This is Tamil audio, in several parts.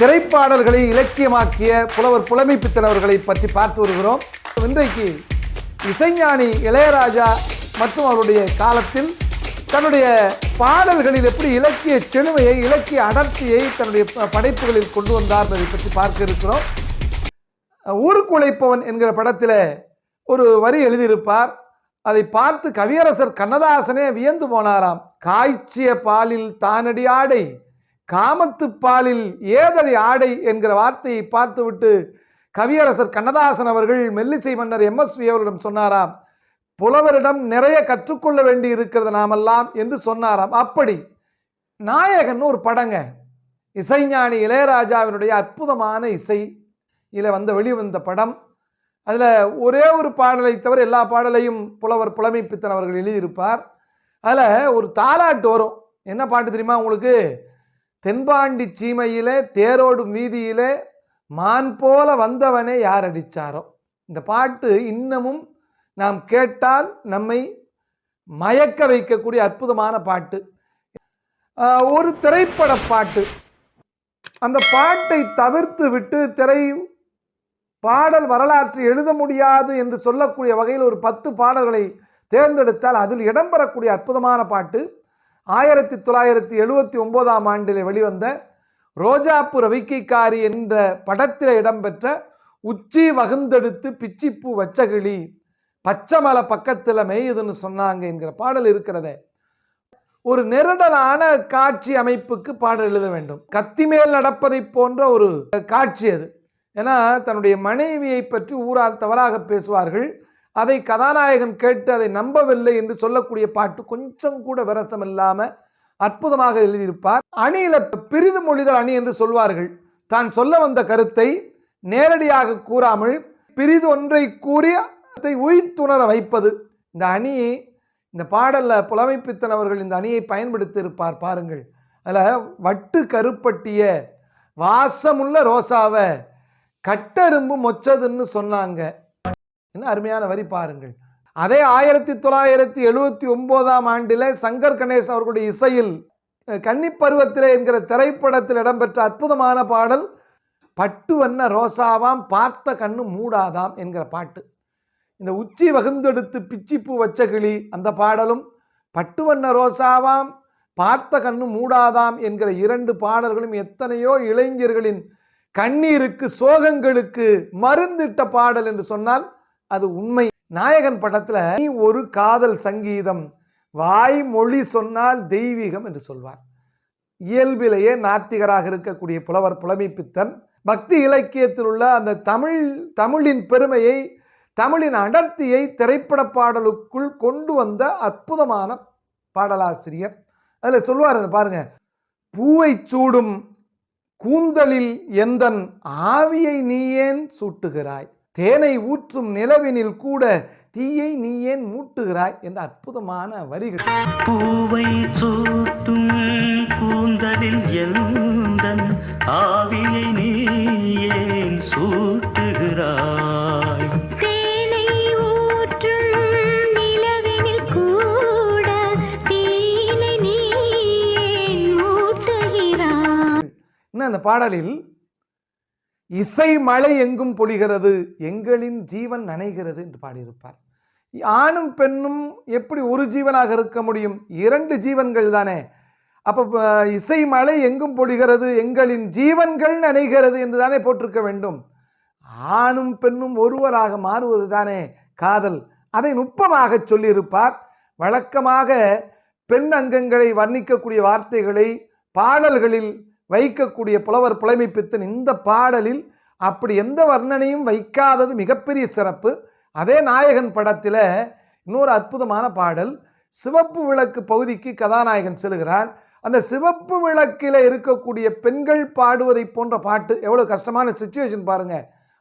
திரைப்பாடல்களை இலக்கியமாக்கிய புலவர் புலமை பித்தனவர்களை பற்றி பார்த்து வருகிறோம். இன்றைக்கு இசைஞானி இளையராஜா மற்றும் அவருடைய காலத்தில் தன்னுடைய பாடல்களில் எப்படி இலக்கிய செழுமையை இலக்கிய அடர்த்தியை தன்னுடைய ப- படைப்புகளில் கொண்டு வந்தார் என்பதை பற்றி பார்க்க இருக்கிறோம். ஊருக்குழைப்பவன் என்கிற படத்தில் ஒரு வரி எழுதியிருப்பார். அதை பார்த்து கவியரசர் கண்ணதாசனே வியந்து போனாராம். காய்ச்சிய பாலில் தானடி ஆடை காமத்து பாலில் ஏதடி ஆடை என்கிற வார்த்தையை பார்த்துவிட்டு கவியரசர் கண்ணதாசன் அவர்கள் மெல்லிசை மன்னர் எம்எஸ்வி அவரிடம் சொன்னாராம் புலவரிடம் நிறைய கற்றுக்கொள்ள வேண்டி இருக்கிறது நாமெல்லாம் என்று சொன்னாராம். அப்படி நாயகன் ஒரு படங்க. இசைஞானி இளையராஜாவினுடைய அற்புதமான இசை. இதில் வந்த வெளிவந்த படம். அதில் ஒரே ஒரு பாடலை தவிர எல்லா பாடலையும் புலவர் புலமை பித்தன் அவர்கள் எழுதியிருப்பார். அதில் ஒரு தாலாட்டு வரும். என்ன பாட்டு தெரியுமா உங்களுக்கு? தென்பாண்டி சீமையிலே தேரோடும் வீதியிலே மான் போல வந்தவனே யார் அடிச்சாரோ? இந்த பாட்டு இன்னமும் நாம் கேட்டால் நம்மை மயக்க வைக்கக்கூடிய அற்புதமான பாட்டு. ஒரு திரைப்பட பாட்டு. அந்த பாட்டை தவிர்த்து விட்டு திரை பாடல் வரலாற்று எழுத முடியாது என்று சொல்லக்கூடிய வகையில் ஒரு பத்து பாடல்களை தேர்ந்தெடுத்தால் அதில் இடம்பெறக்கூடிய அற்புதமான பாட்டு ஆயிரத்தி தொள்ளாயிரத்தி எழுபத்தி ஒன்பதாம் ஆண்டில் வெளிவந்த ரோஜாப்பு ரவிக்கைக்காரி என்ற படத்தில் இடம்பெற்ற உச்சி வகுந்தெடுத்து பிச்சிப்பூ வச்சகிளி பச்சைமலை பக்கத்தில் மேயுதுன்னு சொன்னாங்க என்கிற பாடல் இருக்கிறதே. ஒரு நெருடலான காட்சி அமைப்புக்கு பாடல் எழுத வேண்டும். கத்தி மேல் நடப்பதைப் போன்ற ஒரு காட்சி அது. ஏன்னா தன்னுடைய மனைவியை பற்றி ஊரார் தவறாக பேசுவார்கள். அதை கதாநாயகன் கேட்டு அதை நம்பவில்லை என்று சொல்லக்கூடிய பாட்டு கொஞ்சம் கூட விரசம் இல்லாமல் அற்புதமாக எழுதியிருப்பார். அணியில பிரிது மொழிதல் அணி என்று சொல்வார்கள். தான் சொல்ல வந்த கருத்தை நேரடியாக கூறாமல் பிரிது ஒன்றை கூறி அதை உயிர்த்துணர வைப்பது. இந்த அணியை இந்த பாடலில் புலமைப்பித்தன் அவர்கள் இந்த அணியை பயன்படுத்தி இருப்பார் பாருங்கள். அதில் வட்டு கருப்பட்டிய வாசமுள்ள ரோசாவை கட்டெரும்பு மொச்சதுன்னு சொன்னாங்க. என்ன அருமையான வரி பாருங்கள். அதே ஆயிரத்தி தொள்ளாயிரத்தி எழுபத்தி ஒன்பதாம் ஆண்டில் சங்கர் கணேஷ் அவர்களுடைய இசையில் கன்னிப்பருவத்திலே என்கிற திரைப்படத்தில் இடம்பெற்ற அற்புதமான பாடல் பட்டு வண்ண ரோசாவாம் பார்த்த கண்ணு மூடாதாம் என்கிற பாட்டு. இந்த உச்சி வகுந்தெடுத்து பிச்சிப்பூ வச்ச கிளி அந்த பாடலும் பட்டு வண்ண ரோசாவாம் பார்த்த கண்ணு மூடாதாம் என்கிற இரண்டு பாடல்களும் எத்தனையோ இளைஞர்களின் கண்ணீருக்கு சோகங்களுக்கு மருந்திட்ட பாடல் என்று சொன்னால் அது உண்மை. நாயகன் படத்தில் நீ ஒரு காதல் சங்கீதம் வாய்மொழி சொன்னால் தெய்வீகம் என்று சொல்வார். இயல்பிலேயே நாத்திகராக இருக்கக்கூடிய புலவர் புலமை பித்தன் பக்தி இலக்கியத்தில் உள்ள அந்த தமிழ் தமிழின் பெருமையை தமிழின் அடர்த்தியை திரைப்பட பாடலுக்குள் கொண்டு வந்த அற்புதமான பாடலாசிரியர். அதில் சொல்லுவார் அதை பாருங்க பூவை சூடும் கூந்தலில் எந்தன் ஆவியை நீ ஏன் சூட்டுகிறாய்? தேனை ஊற்றும் நிலவினில் கூட தீயை நீ ஏன் மூட்டுகிறாய் என்ற அற்புதமான வரிகள். பூவை சூட்டும் கூந்தலில் எந்தன் ஆவியை நீ ஏன் சூட்டுகிறாய்? தேனை ஊற்றும் நிலவினில் கூட தீனை நீ ஏன் மூட்டுகிறாய்? இன்னும் அந்த பாடலில் இசை மழை எங்கும் பொழிகிறது எங்களின் ஜீவன் நனைகிறது என்று பாடியிருப்பார். ஆணும் பெண்ணும் எப்படி ஒரு ஜீவனாக இருக்க முடியும்? இரண்டு ஜீவன்கள் தானே. அப்போ இசை மழை எங்கும் பொழிகிறது எங்களின் ஜீவன்கள் நனைகிறது என்று தானே போட்டிருக்க வேண்டும். ஆணும் பெண்ணும் ஒருவராக மாறுவது தானே காதல். அதை நுட்பமாக சொல்லியிருப்பார். வழக்கமாக பெண் அங்கங்களை வர்ணிக்கக்கூடிய வார்த்தைகளை பாடல்களில் வைக்கக்கூடிய புலவர் புலமை பித்தன் இந்த பாடலில் அப்படி எந்த வர்ணனையும் வைக்காதது மிகப்பெரிய சிறப்பு. அதே நாயகன் படத்தில் இன்னொரு அற்புதமான பாடல். சிவப்பு விளக்கு பகுதிக்கு கதாநாயகன் செல்கிறார். அந்த சிவப்பு விளக்கில் இருக்கக்கூடிய பெண்கள் பாடுவதை போன்ற பாட்டு எவ்வளோ கஷ்டமான சுச்சுவேஷன் பாருங்க.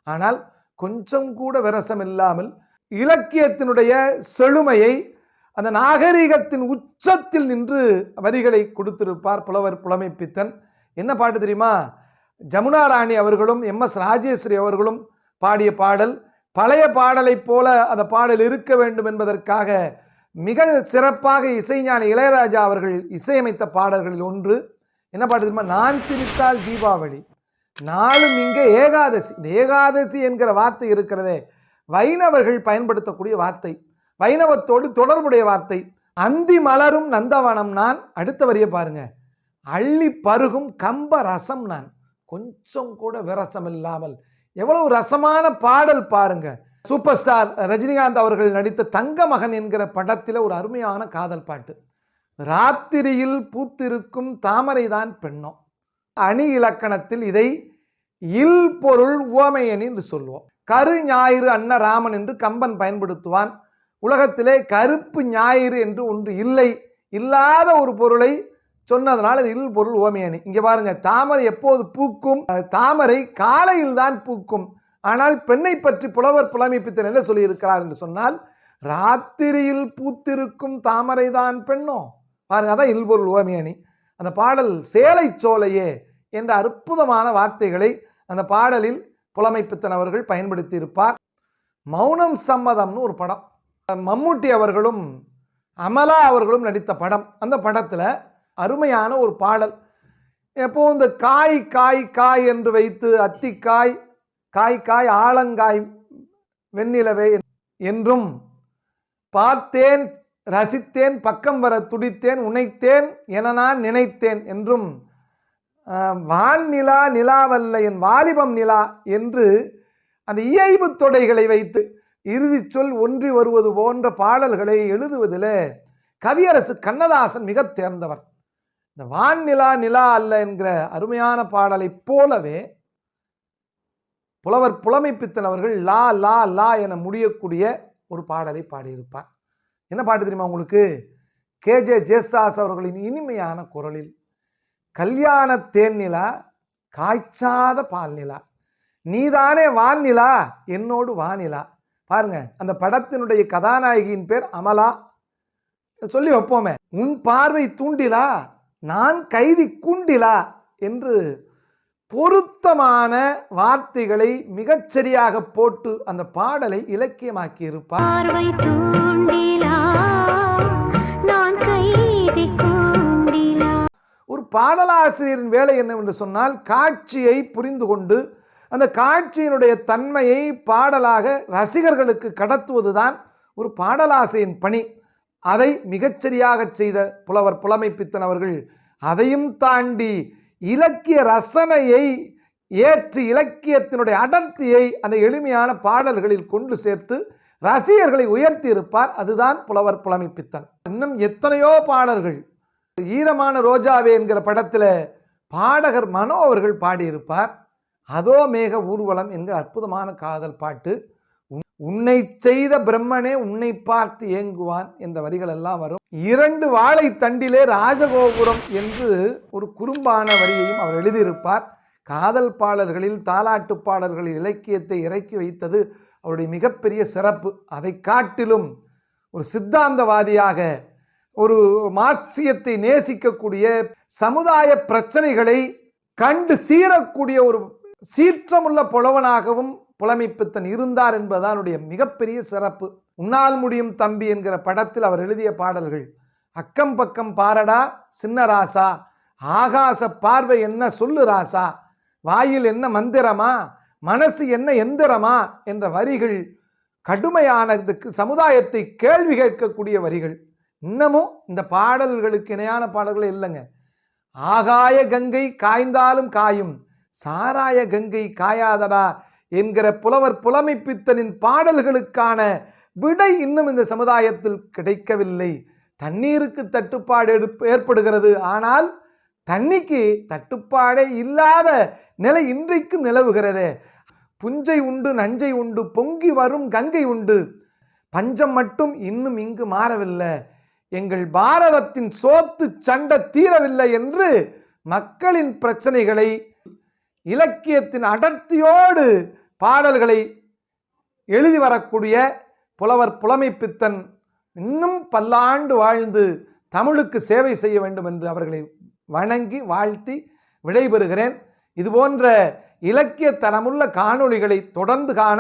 ஆனால் கொஞ்சம் கூட விரசம் இல்லாமல் இலக்கியத்தினுடைய செழுமையை அந்த நாகரிகத்தின் உச்சத்தில் நின்று வரிகளை கொடுத்திருப்பார் புலவர் புலமை பித்தன். என்ன பாட்டு தெரியுமா? ஜமுனா ராணி அவர்களும் எம். எஸ். ராஜேஸ்வரி அவர்களும் பாடிய பாடல் பழைய பாடலைப் போல அந்த பாடல் இருக்க வேண்டும் என்பதற்காக மிக சிறப்பாக இசைஞானி இளையராஜா அவர்கள் இசையமைத்த பாடல்களில் ஒன்று. என்ன பாட்டு தெரியுமா? நான் சிரித்தால் தீபாவளி. நாளும் இங்கே ஏகாதசி. இந்த ஏகாதசி என்கிற வார்த்தை இருக்கிறதே. வைணவர்கள் பயன்படுத்தக்கூடிய வார்த்தை. வைணவத்தோடு தொடர்புடைய வார்த்தை. அந்தி மலரும் நந்தவனம் நான். அடுத்த வரியை பாருங்கள் அள்ளி பருகும் கம்ப ரசம் நான். கொஞ்சம் கூட விரசம் இல்லாமல். எவ்வளவு ரசமான பாடல் பாருங்க. சூப்பர் ஸ்டார் ரஜினிகாந்த் அவர்கள் நடித்த தங்க மகன் என்கிற படத்தில் ஒரு அருமையான காதல் பாட்டு. ராத்திரியில் பூத்திருக்கும் தாமரைதான் பெண்ணோ அணி இலக்கணத்தில் இதை இல் பொருள் உவமையணி என்று சொல்லுவோம். கரு ஞாயிறு அன்ன ராமன் என்று கம்பன் பயன்படுத்துவான். உலகத்திலே கருப்பு ஞாயிறு என்று ஒன்று இல்லை. இல்லாத ஒரு பொருளை சொன்னதனால் இது இல் பொருள் உவமையணி இங்கே பாருங்க தாமரை எப்போது பூக்கும்? அது தாமரை காலையில் தான் பூக்கும். ஆனால் பெண்ணை பற்றி புலவர் புலமைப்பித்தன் என்ன சொல்லியிருக்கிறார் என்று சொன்னால் ராத்திரியில் பூத்திருக்கும் தாமரை தான் பெண்ணோ? பாருங்க அதான் இல்பொருள் உவமையணி அந்த பாடல் சேலை சோலையே என்ற அற்புதமான வார்த்தைகளை அந்த பாடலில் புலமைப்பித்தன் அவர்கள் பயன்படுத்தியிருப்பார். மௌனம் சம்மதம்னு ஒரு படம். மம்முட்டி அவர்களும் அமலா அவர்களும் நடித்த படம். அந்த படத்தில் அருமையான ஒரு பாடல். எப்போ இந்த காய் காய் காய் என்று வைத்து அத்திக்காய் காய் காய் ஆலங்காய் வெண்ணிலவே என்றும் பார்த்தேன் ரசித்தேன் பக்கம் வர துடித்தேன் உனைத்தேன் என நான் நினைத்தேன் என்றும் வான் நிலா நிலாவல்ல என் வாலிபம் நிலா என்று அந்த இயைபு தொடைகளை வைத்து இறுதிச் சொல் ஒன்றி வருவது போன்ற பாடல்களை எழுதுவதில் கவியரசு கண்ணதாசன் மிக தேர்ந்தவர். இந்த வான் நிலா நிலா அல்ல என்கிற அருமையான பாடலைப் போலவே புலவர் புலமைப்பித்தன் அவர்கள் லா லா லா என முடியக்கூடிய ஒரு பாடலை பாடியிருப்பார். என்ன பாட்டு தெரியுமா உங்களுக்கு? கேஜே ஜேசாஸ் அவர்களின் இனிமையான குரலில் கல்யாண தேன்நிலா காய்ச்சாத பால் நிலா நீதானே வான்நிலா என்னோடு வானிலா பாருங்க அந்த படத்தினுடைய கதாநாயகியின் பேர் அமலா. சொல்லி வைப்போமே. உன் பார்வை தூண்டிலா நான் கைதி கூண்டிலா என்று பொருத்தமான வார்த்தைகளை மிகச்சரியாக போட்டு அந்த பாடலை இலக்கியமாக்கி இருப்பார் ஒரு பாடலாசிரியரின் வேலை என்னவென்று சொன்னால் காட்சியை புரிந்து கொண்டு அந்த காட்சியினுடைய தன்மையை பாடலாக ரசிகர்களுக்கு கடத்துவதுதான் ஒரு பாடலாசிரியின் பணி. அதை மிகச்சரியாக செய்த புலவர் புலமைப்பித்தன் அவர்கள் அதையும் தாண்டி இலக்கிய ரசனையை ஏற்று இலக்கியத்தினுடைய அடர்த்தியை அந்த எளிமையான பாடல்களில் கொண்டு சேர்த்து ரசிகர்களை உயர்த்தி இருப்பார் அதுதான் புலவர் புலமைப்பித்தன். இன்னும் எத்தனையோ பாடல்கள். ஈரமான ரோஜாவே என்கிற படத்தில் பாடகர் மனோ அவர்கள் பாடியிருப்பார். அதோ மேக ஊர்வலம் என்கிற அற்புதமான காதல் பாட்டு. உன்னை செய்த பிரம்மனே உன்னை பார்த்து ஏங்குவான் என்ற வரிகள் எல்லாம் வரும். இரண்டு வாழை தண்டிலே ராஜகோபுரம் என்று ஒரு குறும்பான வரியையும் அவர் எழுதியிருப்பார். காதல் பாடல்களில் தாலாட்டு பாடல்களில் இலக்கியத்தை இறக்கி வைத்தது அவருடைய மிகப்பெரிய சிறப்பு. அதை காட்டிலும் ஒரு சித்தாந்தவாதியாக ஒரு மார்க்சியத்தை நேசிக்கக்கூடிய சமுதாய பிரச்சனைகளை கண்டு சீரக்கூடிய ஒரு சீற்றமுள்ள புலவனாகவும் புலமைப்பித்தன் இருந்தார் என்பதுதான் அவருடைய மிகப்பெரிய சிறப்பு. உன்னால் முடியும் தம்பி என்கிற படத்தில் அவர் எழுதிய பாடல்கள். அக்கம் பக்கம் பாரடா சின்ன ராசா. ஆகாச பார்வை என்ன சொல்லு ராசா. வாயில் என்ன மந்திரமா? மனசு என்ன எந்திரமா? என்ற வரிகள். கடுமையானதுக்கு சமுதாயத்தை கேள்வி கேட்கக்கூடிய வரிகள். இன்னமும் இந்த பாடல்களுக்கு இணையான பாடல்கள் இல்லைங்க. ஆகாய கங்கை காய்ந்தாலும் காயும். சாராய கங்கை காயாதடா. என்கிற புலவர் புலமைப்பித்தனின் பாடல்களுக்கான விடை இன்னும் இந்த சமுதாயத்தில் கிடைக்கவில்லை. தண்ணீருக்கு தட்டுப்பாடு எடுப்- ஏற்படுகிறது. ஆனால் தண்ணிக்கு தட்டுப்பாடே இல்லாத நிலை இன்றைக்கும் நிலவுகிறதே. புஞ்சை உண்டு நஞ்சை உண்டு பொங்கி வரும் கங்கை உண்டு. பஞ்சம் மட்டும் இன்னும் இங்கு மாறவில்லை. எங்கள் பாரதத்தின் சோத்து சண்டை தீரவில்லை என்று மக்களின் பிரச்சனைகளை இலக்கியத்தின் அடர்த்தியோடு பாடல்களை எழுதி வரக்கூடிய புலவர் புலமைப்பித்தன் இன்னும் பல்லாண்டு வாழ்ந்து தமிழுக்கு சேவை செய்ய வேண்டும் என்று அவர்களை வணங்கி வாழ்த்தி விடைபெறுகிறேன். இதுபோன்ற இலக்கிய தரமுள்ள காணொளிகளை தொடர்ந்து காண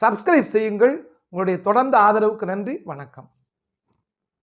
சப்ஸ்கிரைப் செய்யுங்கள். உங்களுடைய தொடர்ந்த ஆதரவுக்கு நன்றி. வணக்கம்.